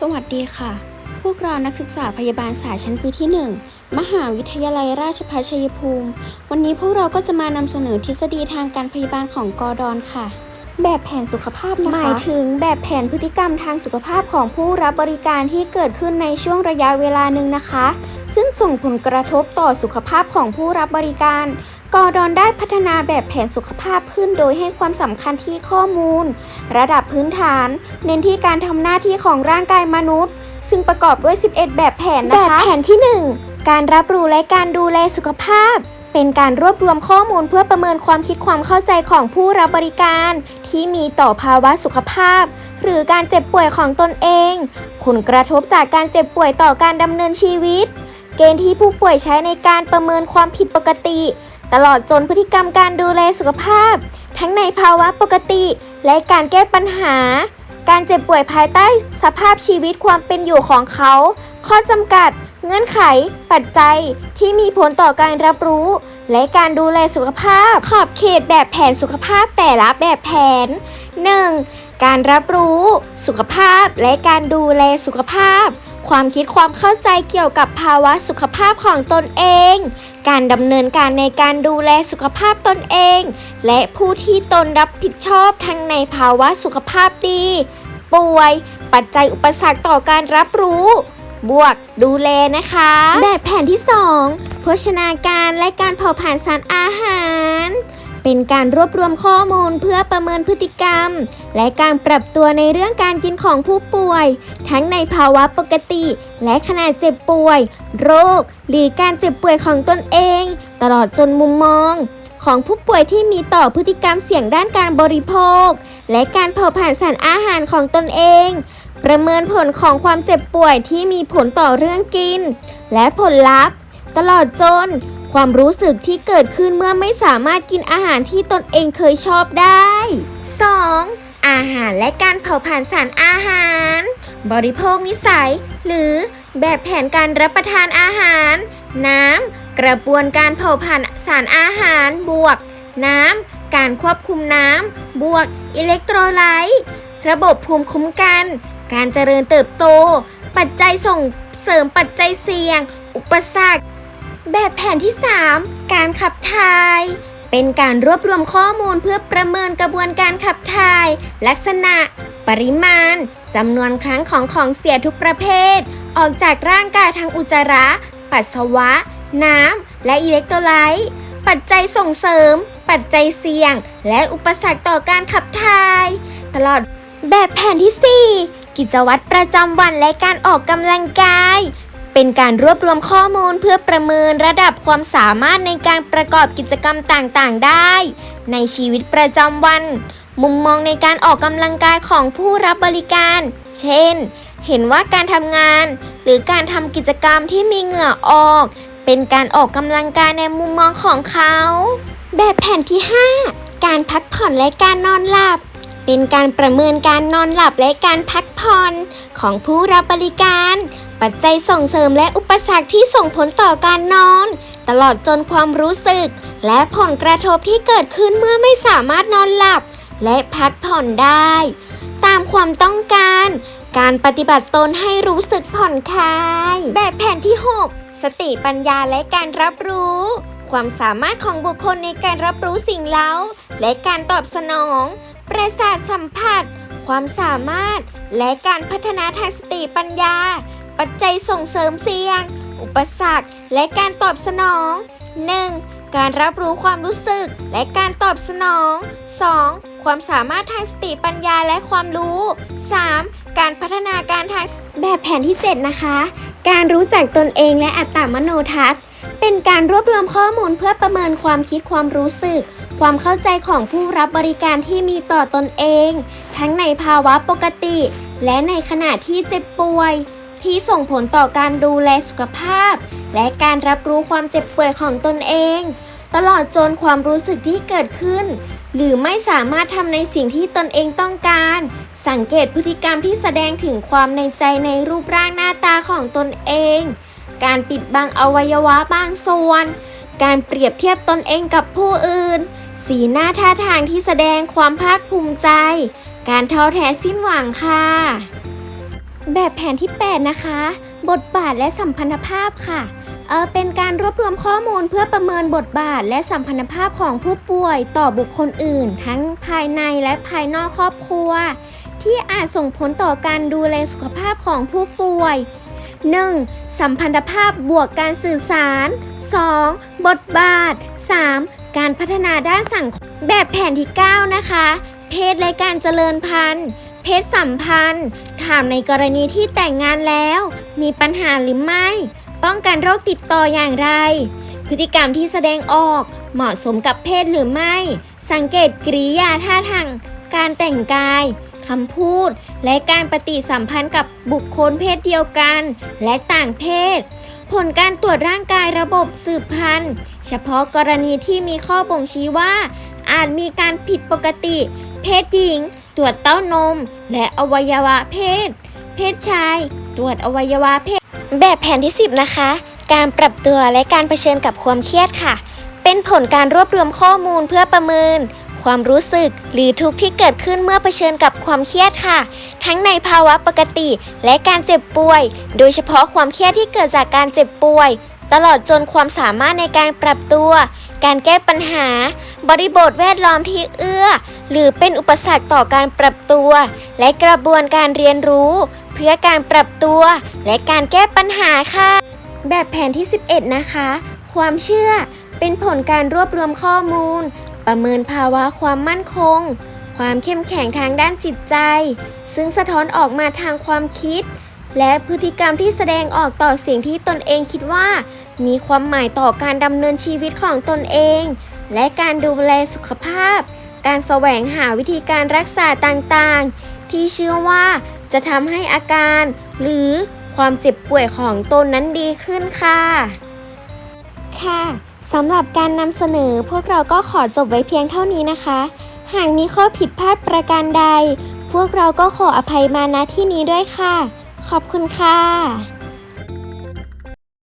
สวัสดีค่ะ พวกเรานักศึกษาพยาบาลศาสตร์ชั้นปีที่ 1 มหาวิทยาลัยราชภัฏชัยภูมิ วันนี้พวกเราก็จะมานำเสนอทฤษฎีทางการพยาบาลของกอดอนค่ะ แบบแผนสุขภาพนะคะ หมายถึงแบบแผนพฤติกรรมทางสุขภาพของผู้รับบริการที่เกิดขึ้นในช่วงระยะเวลาหนึ่งนะคะ ซึ่งส่งผลกระทบต่อสุขภาพของผู้รับบริการ กอดอนได้พัฒนาแบบแผนสุขภาพขึ้นโดยให้ความสำคัญที่ข้อมูล ระดับพื้นฐาน เน้นที่การทำหน้าที่ของร่างกายมนุษย์ ซึ่งประกอบด้วย 11 แบบแผนนะคะแบบแผนที่ 1 การรับรู้และการดูแลสุขภาพ เป็นการรวบรวมข้อมูลเพื่อประเมินความคิดความเข้าใจของผู้รับบริการ ที่มีต่อภาวะสุขภาพ หรือการเจ็บป่วยของตนเองผลกระทบจากการเจ็บป่วยต่อการดำเนินชีวิต เกณฑ์ที่ผู้ป่วยใช้ในการประเมินความผิดปกติ ตลอดจนพฤติกรรมการดูแลสุขภาพ ทั้งในภาวะปกติ และการแก้ปัญหา การเจ็บป่วยภายใต้สภาพชีวิตความเป็นอยู่ของเขา ข้อจำกัด เงื่อนไข ปัจจัย ที่มีผลต่อการรับรู้ และการดูแลสุขภาพ ขอบเขตแบบแผนสุขภาพแต่ละแบบแผน 1. การรับรู้ สุขภาพและการดูแลสุขภาพความคิดความเข้าใจเกี่ยวกับภาวะสุขภาพของตนเอง การดำเนินการในการดูแลสุขภาพตนเอง และผู้ที่ตนรับผิดชอบทั้งในภาวะสุขภาพดี ป่วย ปัจจัยอุปสรรคต่อการรับรู้ บวกดูแลนะคะ แบบแผนที่ 2 โภชนาการและการเผาผลาญสารอาหาร เป็นการรวบรวมข้อมูลเพื่อประเมินพฤติกรรม และการปรับตัวในเรื่องการกินของผู้ป่วย ทั้งในภาวะปกติ และขณะเจ็บป่วย โรค หรือการเจ็บป่วยของตนเอง ตลอดจนมุมมอง ของผู้ป่วยที่มีต่อพฤติกรรมเสี่ยงด้านการบริโภค และการเผาผลาญสารอาหารของตนเอง ประเมินผลของความเจ็บป่วยที่มีผลต่อเรื่องกิน และผลลัพธ์ ตลอดจน ความรู้สึกที่เกิดขึ้นเมื่อไม่สามารถกินอาหารที่ตนเองเคยชอบได้ 2. อาหารและการเผาผลาญสารอาหาร บริโภคนิสัย หรือแบบแผนการรับประทานอาหาร น้ำ กระบวนการเผาผลาญสารอาหารบวก น้ำ การควบคุมน้ำ บวก อิเล็กโทรไลต์ระบบภูมิคุ้มกัน การเจริญเติบโต ปัจจัยส่งเสริมปัจจัยเสี่ยง อุปสรรค แบบแผนที่ 3 การขับถ่าย เป็นการรวบรวมข้อมูลเพื่อประเมินกระบวนการขับถ่าย ลักษณะ ปริมาณจำนวนครั้งของของเสียทุกประเภท ออกจากร่างกายทางอุจจาระ ปัสสาวะ น้ำ และอิเล็กโทรไลต์ปัจจัยส่งเสริม ปัจจัยเสี่ยง และอุปสรรคต่อการขับถ่าย ตลอดแบบแผนที่ 4 กิจวัตรประจำวันและการออกกำลังกาย เป็นการรวบรวมข้อมูลเพื่อประเมินระดับความสามารถในการประกอบกิจกรรมต่างๆ ได้ ในชีวิตประจำวัน มุมมองในการออกกำลังกายของผู้รับบริการ เช่น เห็นว่าการทำงาน หรือการทำกิจกรรมที่มีเหงื่อออก เป็นการออกกำลังกายในมุมมองของเขา แบบแผนที่ 5 การพักผ่อนและการนอนหลับเป็นการประเมินการนอนหลับและการพักผ่อนของผู้รับบริการ ปัจจัยส่งเสริมและอุปสรรคที่ส่งผลต่อการนอน ตลอดจนความรู้สึก และผลกระทบที่เกิดขึ้นเมื่อไม่สามารถนอนหลับ และพักผ่อนได้ ตามความต้องการ การปฏิบัติตนให้รู้สึกผ่อนคลาย แบบแผนที่ 6 สติปัญญาและการรับรู้ ความสามารถของบุคคลในการรับรู้สิ่งเล้า และการตอบสนอง ประสาทสัมผัส ความสามารถ และการพัฒนาทางสติปัญญา ปัจจัยส่งเสริมเสี่ยง อุปสรรค และการตอบสนอง 1. การรับรู้ความรู้สึกและการตอบสนอง 2. ความสามารถทางสติปัญญาและความรู้ 3. การพัฒนาการทางแบบแผนที่ 7 นะคะ การรู้จักตนเองและอัตตามโนทัศน์ เป็นการรวบรวมข้อมูลเพื่อประเมินความคิดความรู้สึก ความเข้าใจของผู้รับบริการที่มีต่อตนเอง ทั้งในภาวะปกติ และในขณะที่เจ็บป่วย ที่ส่งผลต่อการดูแลสุขภาพ และการรับรู้ความเจ็บป่วยของตนเอง ตลอดจนความรู้สึกที่เกิดขึ้น หรือไม่สามารถทำในสิ่งที่ตนเองต้องการ สังเกตพฤติกรรมที่แสดงถึงความในใจในรูปร่างหน้าตาของตนเอง การปิดบังอวัยวะบางส่วน การเปรียบเทียบตนเองกับผู้อื่น สีหน้าท่าทางที่แสดงความภาคภูมิใจ การท้อแท้สิ้นหวังค่ะ แบบแผนที่ 8 นะคะ บทบาทและสัมพันธภาพค่ะเออเป็นการรวบรวมข้อมูลเพื่อประเมินบทบาทและสัมพันธภาพของผู้ป่วยต่อบุคคลอื่น ทั้งภายในและภายนอกครอบครัว ที่อาจส่งผลต่อการดูแลสุขภาพของผู้ป่วย 1. สัมพันธภาพบวกการสื่อสาร 2. บทบาท 3. การพัฒนาด้านสังคมแบบแผนที่ 9 นะคะ เพศและการเจริญพันธุ์ เพศสัมพันธ์ ถามในกรณีที่แต่งงานแล้ว มีปัญหาหรือไม่ ป้องกันโรคติดต่ออย่างไร พฤติกรรมที่แสดงออกเหมาะสมกับเพศหรือไม่ สังเกตกริยาท่าทาง การแต่งกายคำพูด และการปฏิสัมพันธ์กับบุคคลเพศเดียวกัน และต่างเพศ ผลการตรวจร่างกายระบบสืบพันธุ์ เฉพาะกรณีที่มีข้อบ่งชี้ว่า อาจมีการผิดปกติ เพศหญิง ตรวจเต้านม และอวัยวะเพศ เพศชาย ตรวจอวัยวะเพศ แบบแผนที่ 10 นะคะ การปรับตัวและการเผชิญกับความเครียดค่ะ เป็นผลการรวบรวมข้อมูลเพื่อประเมิน ความรู้สึกหรือทุกข์ที่เกิดขึ้นเมื่อเผชิญกับความเครียดค่ะ ทั้งในภาวะปกติและการเจ็บป่วย โดยเฉพาะความเครียดที่เกิดจากการเจ็บป่วย ตลอดจนความสามารถในการปรับตัว การแก้ปัญหา บริบทแวดล้อมที่เอื้อ หรือเป็นอุปสรรคต่อการปรับตัว และกระบวนการเรียนรู้ เพื่อการปรับตัว และการแก้ปัญหาค่ะ แบบแผนที่ 11 นะคะ ความเชื่อเป็นผลการรวบรวมข้อมูล ประเมินภาวะความมั่นคง ความเข้มแข็งทางด้านจิตใจ ซึ่งสะท้อนออกมาทางความคิด และพฤติกรรมที่แสดงออกต่อสิ่งที่ตนเองคิดว่า มีความหมายต่อการดำเนินชีวิตของตนเอง และการดูแลสุขภาพ การแสวงหาวิธีการรักษาต่างๆ ที่เชื่อว่าจะทำให้อาการ หรือความเจ็บป่วยของตนนั้นดีขึ้นค่ะ ค่ะสำหรับการนำเสนอพวกเราก็ขอจบไว้เพียงเท่านี้นะคะ หากมีข้อผิดพลาดประการใด พวกเราก็ขออภัยมาณที่นี้ด้วยค่ะ ขอบคุณค่ะ